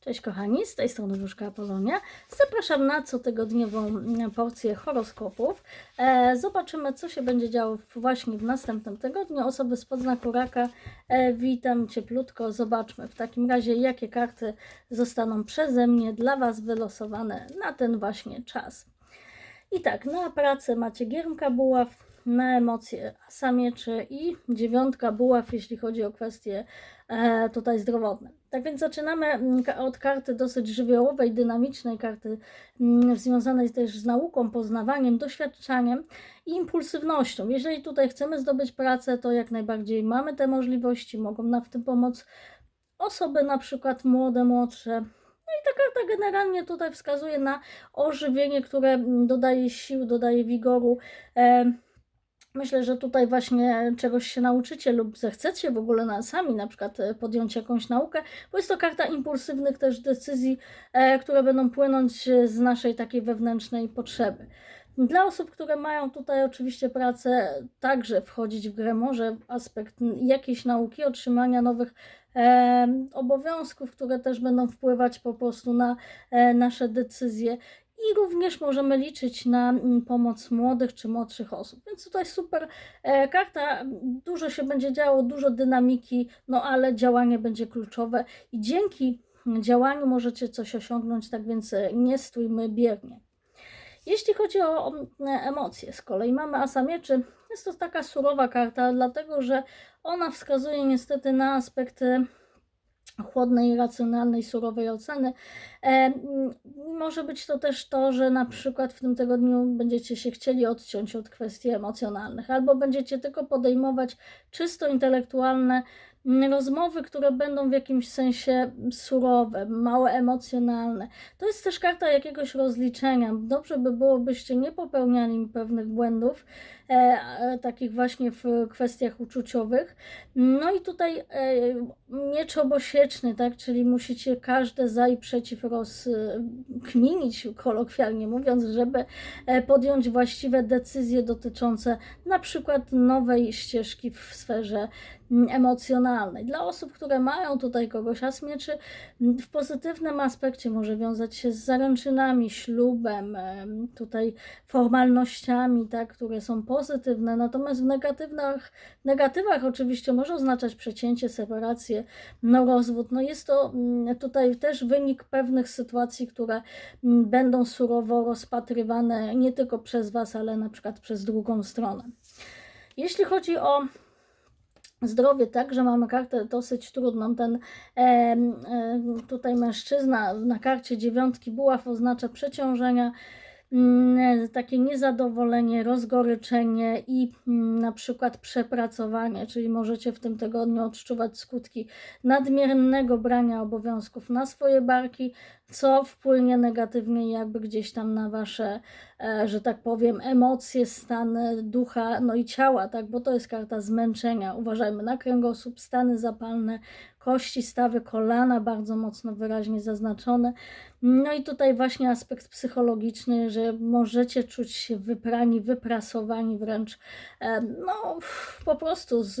Cześć kochani, z tej strony Wróżka Apolonia. Zapraszam na cotygodniową mm, porcję horoskopów. E, zobaczymy, co się będzie działo właśnie w następnym tygodniu. Osoby z podznaku raka, e, witam cieplutko. Zobaczmy w takim razie, jakie karty zostaną przeze mnie dla Was wylosowane na ten właśnie czas. I tak, na pracę macie giermka buław, na emocje asa mieczy i dziewiątka buław, jeśli chodzi o kwestie e, tutaj zdrowotne. Tak więc zaczynamy mm, od karty dosyć żywiołowej, dynamicznej, karty mm, związanej też z nauką, poznawaniem, doświadczaniem i impulsywnością. Jeżeli tutaj chcemy zdobyć pracę, to jak najbardziej mamy te możliwości, mogą nam w tym pomóc osoby na przykład młode, młodsze. No i ta karta generalnie tutaj wskazuje na ożywienie, które mm, dodaje sił, dodaje wigoru. Myślę, że tutaj właśnie czegoś się nauczycie lub zechcecie w ogóle na sami na przykład e, podjąć jakąś naukę, bo jest to karta impulsywnych też decyzji, e, które będą płynąć e, z naszej takiej wewnętrznej potrzeby. Dla osób, które mają tutaj oczywiście pracę, także wchodzić w grę może aspekt jakiejś nauki, otrzymania nowych e, obowiązków, które też będą wpływać po prostu na e, nasze decyzje. I również możemy liczyć na mm, pomoc młodych czy młodszych osób. Więc tutaj super e, karta, dużo się będzie działo, dużo dynamiki, no ale działanie będzie kluczowe i dzięki działaniu możecie coś osiągnąć, tak więc e, nie stójmy biernie. Jeśli chodzi o e, emocje, z kolei mamy Asa Mieczy. Jest to taka surowa karta, dlatego że ona wskazuje niestety na aspekty chłodnej, racjonalnej, surowej oceny. E, m, może być to też to, że na przykład w tym tygodniu będziecie się chcieli odciąć od kwestii emocjonalnych, albo będziecie tylko podejmować czysto intelektualne mm, rozmowy, które będą w jakimś sensie surowe, mało emocjonalne. To jest też karta jakiegoś rozliczenia. Dobrze by było, byście nie popełniali pewnych błędów, e, e, takich właśnie w kwestiach uczuciowych. No i tutaj e, miecz obosieczny, tak, czyli musicie każde za i przeciw rozkminić, kolokwialnie mówiąc, żeby e, podjąć właściwe decyzje dotyczące na przykład nowej ścieżki w sferze emocjonalnej. Dla osób, które mają tutaj kogoś m, w pozytywnym aspekcie może wiązać się z zaręczynami, ślubem, em, tutaj formalnościami, tak, które są pozytywne, natomiast w negatywnych, negatywach oczywiście może oznaczać przecięcie, separację, no rozwód. No jest to tutaj też wynik pewnych sytuacji, które będą surowo rozpatrywane nie tylko przez Was, ale na przykład przez drugą stronę. Jeśli chodzi o zdrowie, także mamy kartę dosyć trudną. Ten em, em, tutaj mężczyzna na karcie dziewiątki buław oznacza przeciążenia, mm, takie niezadowolenie, rozgoryczenie i mm, na przykład przepracowanie, czyli możecie w tym tygodniu odczuwać skutki nadmiernego brania obowiązków na swoje barki, co wpłynie negatywnie jakby gdzieś tam na wasze, e, że tak powiem, emocje, stany ducha, no i ciała, tak, bo to jest karta zmęczenia. Uważajmy na kręgosłup, stany zapalne, kości, stawy, kolana bardzo mocno wyraźnie zaznaczone. No i tutaj właśnie aspekt psychologiczny, że możecie czuć się wyprani, wyprasowani wręcz, e, no po prostu z,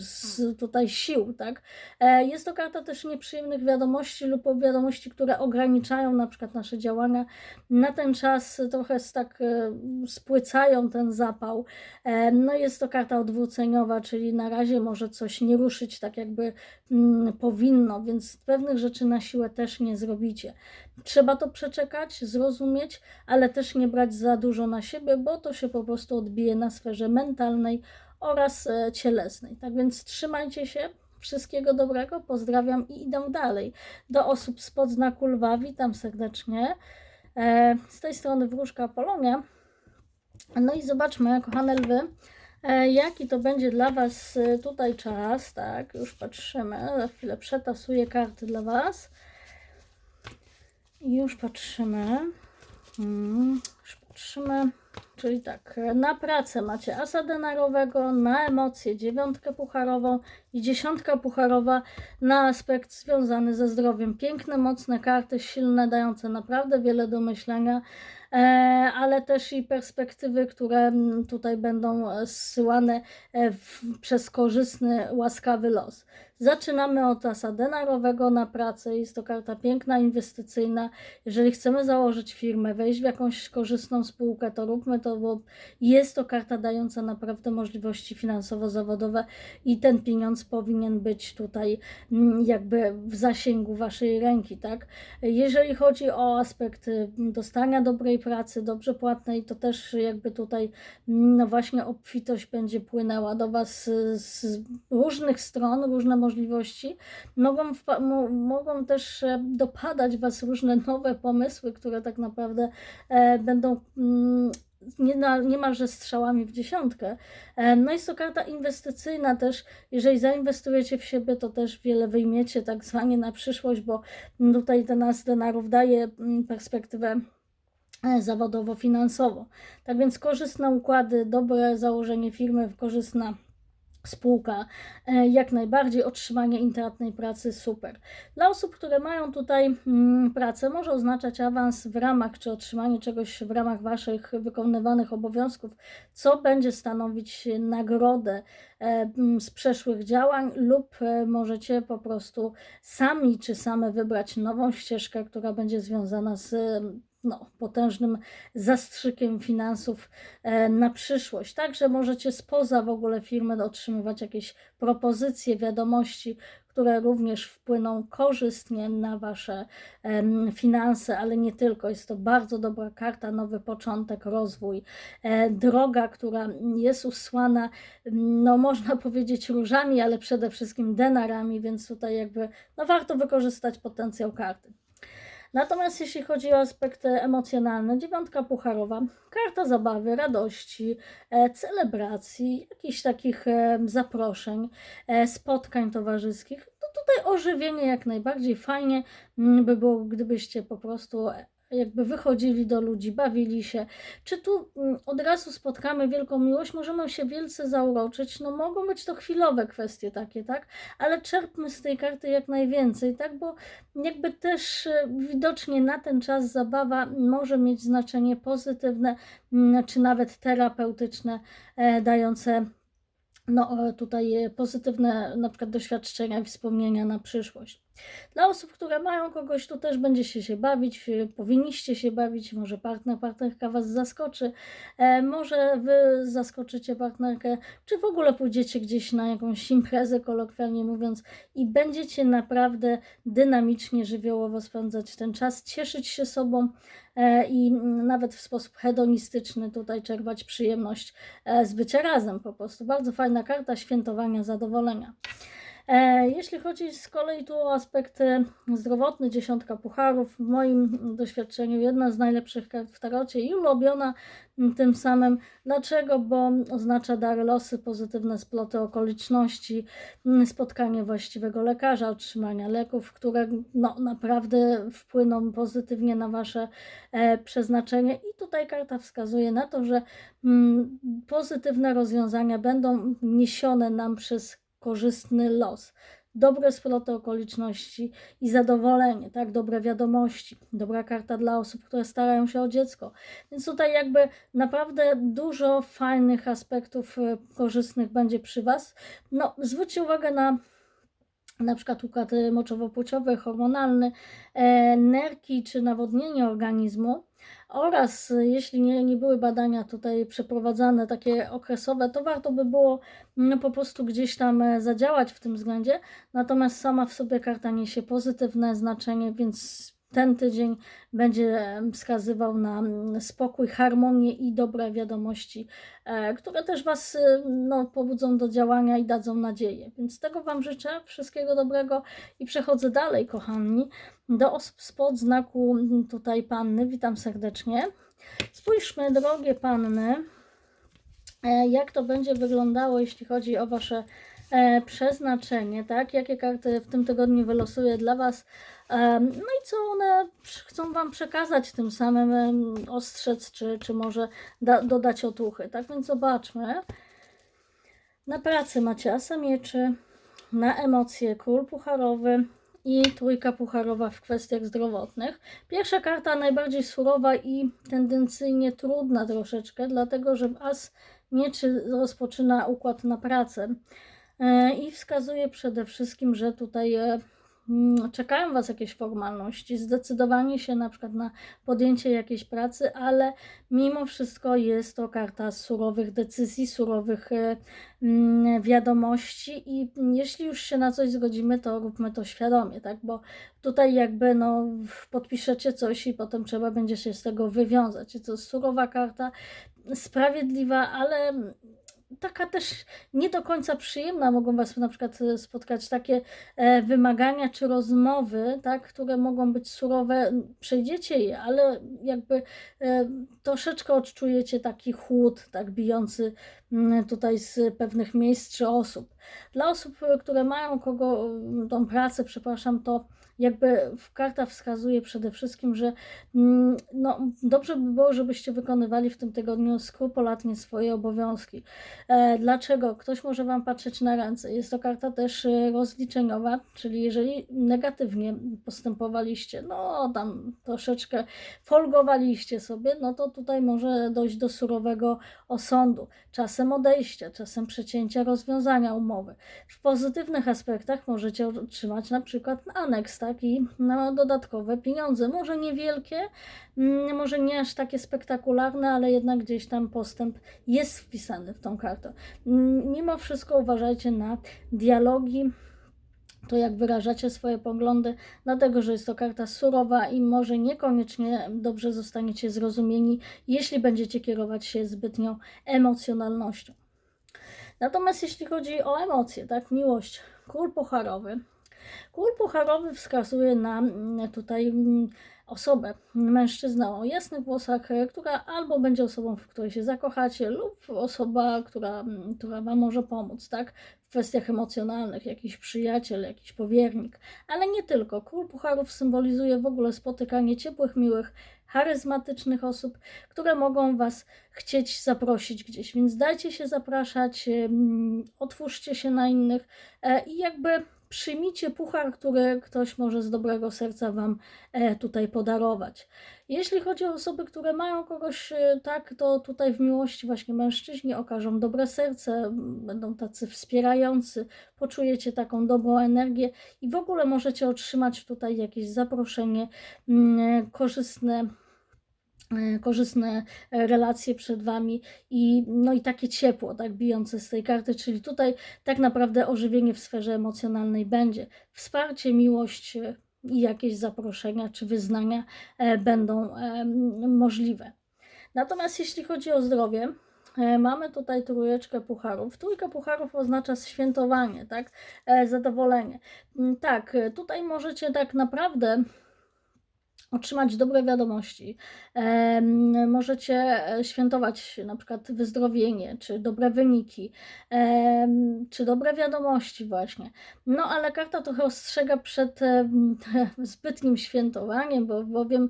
z tutaj sił, tak. E, Jest to karta też nieprzyjemnych wiadomości lub wiadomości, które ograniczają na przykład nasze działania. Na ten czas trochę s- tak e, spłycają ten zapał. E, No jest to karta odwróceniowa, czyli na razie może coś nie ruszyć tak jakby mm, powinno, więc pewnych rzeczy na siłę też nie zrobicie. Trzeba to przeczekać, zrozumieć, ale też nie brać za dużo na siebie, bo to się po prostu odbije na sferze mentalnej oraz e, cielesnej. Tak więc trzymajcie się. Wszystkiego dobrego, pozdrawiam i idę dalej. Do osób spod znaku lwa, witam serdecznie. E, Z tej strony Wróżka Polonia. No i zobaczmy, kochane lwy, e, jaki to będzie dla Was e, tutaj czas. Tak, już patrzymy. Za chwilę przetasuję karty dla Was. Już patrzymy. Mm, już patrzymy. Czyli tak, na pracę macie asa denarowego, na emocje dziewiątkę pucharową i dziesiątka pucharowa na aspekt związany ze zdrowiem. Piękne, mocne karty, silne, dające naprawdę wiele do myślenia. e, ale też i perspektywy, które tutaj będą e, zsyłane e, przez korzystny, łaskawy los. Zaczynamy od asa denarowego na pracę. Jest to karta piękna, inwestycyjna. Jeżeli chcemy założyć firmę, wejść w jakąś korzystną spółkę, to róbmy to, bo jest to karta dająca naprawdę możliwości finansowo-zawodowe i ten pieniądz powinien być tutaj mm, jakby w zasięgu waszej ręki, tak? Jeżeli chodzi o aspekt dostania dobrej pracy, dobrze płatnej, to też jakby tutaj mm, no właśnie obfitość będzie płynęła do was z różnych stron, różne możliwości. Mogą, wpa- mo- mogą też e, dopadać was różne nowe pomysły, które tak naprawdę e, będą mm, nie niemalże strzałami w dziesiątkę. E, No jest to karta inwestycyjna też. Jeżeli zainwestujecie w siebie, to też wiele wyjmiecie tak zwanie na przyszłość, bo tutaj ten as denarów daje mm, perspektywę zawodowo-finansowo. Tak więc korzystne układy, dobre założenie firmy, korzystna spółka, e, jak najbardziej otrzymanie intratnej pracy super. Dla osób, które mają tutaj mm, pracę, może oznaczać awans w ramach czy otrzymanie czegoś w ramach Waszych wykonywanych obowiązków, co będzie stanowić nagrodę e, mm, z przeszłych działań, lub e, możecie po prostu sami czy same wybrać nową ścieżkę, która będzie związana z no, potężnym zastrzykiem finansów e, na przyszłość. Także możecie spoza w ogóle firmy otrzymywać jakieś propozycje, wiadomości, które również wpłyną korzystnie na Wasze finanse, ale nie tylko. Jest to bardzo dobra karta, nowy początek, rozwój, e, droga, która jest usłana, no można powiedzieć różami, ale przede wszystkim denarami, więc tutaj jakby no warto wykorzystać potencjał karty. Natomiast jeśli chodzi o aspekty emocjonalne, dziewiątka pucharowa, karta zabawy, radości, e, celebracji, jakichś takich e, zaproszeń, e, spotkań towarzyskich, to tutaj ożywienie jak najbardziej fajnie mm, by było, gdybyście po prostu jakby wychodzili do ludzi, bawili się. Czy tu mm, od razu spotkamy wielką miłość? Możemy się wielce zauroczyć. No mogą być to chwilowe kwestie takie, tak? Ale czerpmy z tej karty jak najwięcej, tak? Bo jakby też e, widocznie na ten czas zabawa może mieć znaczenie pozytywne, mm, czy nawet terapeutyczne, e, dające no, e, tutaj e, pozytywne na przykład doświadczenia i wspomnienia na przyszłość. Dla osób, które mają kogoś, tu też będziecie się bawić, e, powinniście się bawić, może partner, partnerka Was zaskoczy, e, może Wy zaskoczycie partnerkę, czy w ogóle pójdziecie gdzieś na jakąś imprezę, kolokwialnie mówiąc, i będziecie naprawdę dynamicznie, żywiołowo spędzać ten czas, cieszyć się sobą e, i nawet w sposób hedonistyczny tutaj czerpać przyjemność e, z bycia razem po prostu. Bardzo fajna karta świętowania, zadowolenia. E, Jeśli chodzi z kolei tu o aspekty zdrowotne, dziesiątka pucharów, w moim doświadczeniu jedna z najlepszych kart w tarocie i ulubiona tym samym. Dlaczego? Bo oznacza dary losy, pozytywne sploty okoliczności, spotkanie właściwego lekarza, otrzymania leków, które no, naprawdę wpłyną pozytywnie na Wasze e, przeznaczenie. I tutaj karta wskazuje na to, że mm, pozytywne rozwiązania będą niesione nam przez korzystny los, dobre sploty okoliczności i zadowolenie, tak, dobre wiadomości, dobra karta dla osób, które starają się o dziecko. Więc tutaj jakby naprawdę dużo fajnych aspektów e, korzystnych będzie przy Was. No, zwróćcie uwagę na na przykład układ e, moczowo-płciowy, hormonalny, e, nerki czy nawodnienie organizmu oraz e, jeśli nie, nie były badania tutaj przeprowadzane takie okresowe, to warto by było no, po prostu gdzieś tam zadziałać w tym względzie. Natomiast sama w sobie karta niesie pozytywne znaczenie, więc ten tydzień będzie wskazywał na mm, spokój, harmonię i dobre wiadomości, e, które też Was e, no, pobudzą do działania i dadzą nadzieję. Więc tego Wam życzę, wszystkiego dobrego i przechodzę dalej, kochani, do osób spod znaku mm, tutaj panny. Witam serdecznie. Spójrzmy, drogie panny, e, jak to będzie wyglądało, jeśli chodzi o Wasze przeznaczenie, tak? Jakie karty w tym tygodniu wylosuję dla Was. Em, No i co one chcą Wam przekazać tym samym, ostrzec, czy, czy może da, dodać otuchy. Tak więc zobaczmy. Na pracy macie asa mieczy, na emocje król pucharowy i trójka pucharowa w kwestiach zdrowotnych. Pierwsza karta najbardziej surowa i tendencyjnie trudna troszeczkę, dlatego że as mieczy rozpoczyna układ na pracę e, i wskazuje przede wszystkim, że tutaj e, mm, czekają Was jakieś formalności, zdecydowanie się na przykład na podjęcie jakiejś pracy, ale mimo wszystko jest to karta surowych decyzji, surowych e, mm, wiadomości i jeśli już się na coś zgodzimy, to róbmy to świadomie, tak, bo tutaj jakby no podpiszecie coś i potem trzeba będzie się z tego wywiązać. I to jest surowa karta, sprawiedliwa, ale taka też nie do końca przyjemna. Mogą Was na przykład e, spotkać takie e, wymagania czy rozmowy, tak, które mogą być surowe. Przejdziecie je, ale jakby e, troszeczkę odczujecie taki chłód, tak bijący mm, tutaj z pewnych miejsc czy osób. Dla osób, które mają kogo tą pracę, przepraszam, to jakby karta wskazuje przede wszystkim, że mm, no, dobrze by było, żebyście wykonywali w tym tygodniu skrupulatnie swoje obowiązki. E, dlaczego? Ktoś może Wam patrzeć na ręce. Jest to karta też e, rozliczeniowa, czyli jeżeli negatywnie postępowaliście, no tam troszeczkę folgowaliście sobie, no to tutaj może dojść do surowego osądu. Czasem odejścia, czasem przecięcia rozwiązania umowy. W pozytywnych aspektach możecie otrzymać na przykład aneks, tak? I no, dodatkowe pieniądze. Może niewielkie, mm, może nie aż takie spektakularne, ale jednak gdzieś tam postęp jest wpisany w tą kartę. Mm, Mimo wszystko uważajcie na dialogi to jak wyrażacie swoje poglądy, dlatego że jest to karta surowa i może niekoniecznie dobrze zostaniecie zrozumieni, jeśli będziecie kierować się zbytnią emocjonalnością. Natomiast jeśli chodzi o emocje, tak, miłość, król pucharowy. Król pucharowy wskazuje na mm, tutaj mm, osobę, mężczyznę o jasnych włosach, e, która albo będzie osobą, w której się zakochacie, lub osoba, która, mm, która Wam może pomóc, tak? W kwestiach emocjonalnych, jakiś przyjaciel, jakiś powiernik, ale nie tylko. Król Pucharów symbolizuje w ogóle spotykanie ciepłych, miłych, charyzmatycznych osób, które mogą Was chcieć zaprosić gdzieś, więc dajcie się zapraszać, otwórzcie się na innych e, i jakby przyjmijcie puchar, który ktoś może z dobrego serca Wam e, tutaj podarować. Jeśli chodzi o osoby, które mają kogoś e, tak, to tutaj w miłości właśnie mężczyźni okażą dobre serce, będą tacy wspierający, poczujecie taką dobrą energię i w ogóle możecie otrzymać tutaj jakieś zaproszenie korzystne korzystne relacje przed Wami i, no i takie ciepło, tak bijące z tej karty, czyli tutaj tak naprawdę ożywienie w sferze emocjonalnej będzie. Wsparcie, miłość i jakieś zaproszenia czy wyznania e, będą e, możliwe. Natomiast jeśli chodzi o zdrowie, e, mamy tutaj trójeczkę pucharów. Trójka pucharów oznacza świętowanie, tak? Zadowolenie. Mm, tak, tutaj możecie tak naprawdę otrzymać dobre wiadomości. Możecie e, świętować na przykład wyzdrowienie, czy dobre wyniki, czy dobre wiadomości właśnie. No ale karta trochę ostrzega przed zbytnim świętowaniem, bo bowiem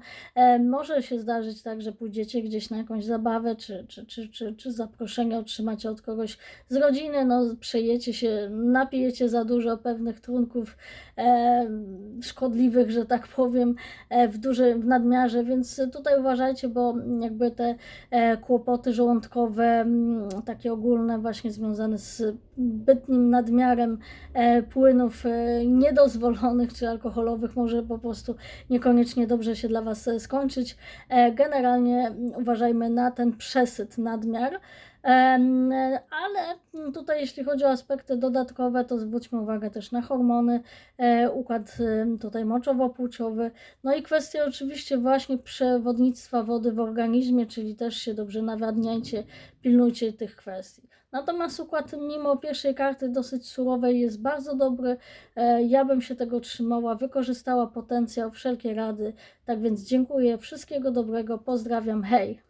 może się zdarzyć tak, że pójdziecie gdzieś na jakąś zabawę, czy, czy, czy, czy, czy zaproszenie otrzymacie od kogoś z rodziny, no przejecie się, napijecie za dużo pewnych trunków szkodliwych, że tak powiem, e, w duży, w nadmiarze, więc tutaj uważajcie, bo jakby te e, kłopoty żołądkowe, takie ogólne, właśnie związane z zbytnim nadmiarem e, płynów e, niedozwolonych czy alkoholowych może po prostu niekoniecznie dobrze się dla Was skończyć. Generalnie uważajmy na ten przesyt, nadmiar. Ale tutaj, jeśli chodzi o aspekty dodatkowe, to zwróćmy uwagę też na hormony, e, układ tutaj moczowo-płciowy, no i kwestie oczywiście właśnie przewodnictwa wody w organizmie, czyli też się dobrze nawadniajcie, pilnujcie tych kwestii. Natomiast układ mimo pierwszej karty dosyć surowej jest bardzo dobry. E, ja bym się tego trzymała, wykorzystała potencjał, wszelkie rady. Tak więc dziękuję, wszystkiego dobrego, pozdrawiam, hej!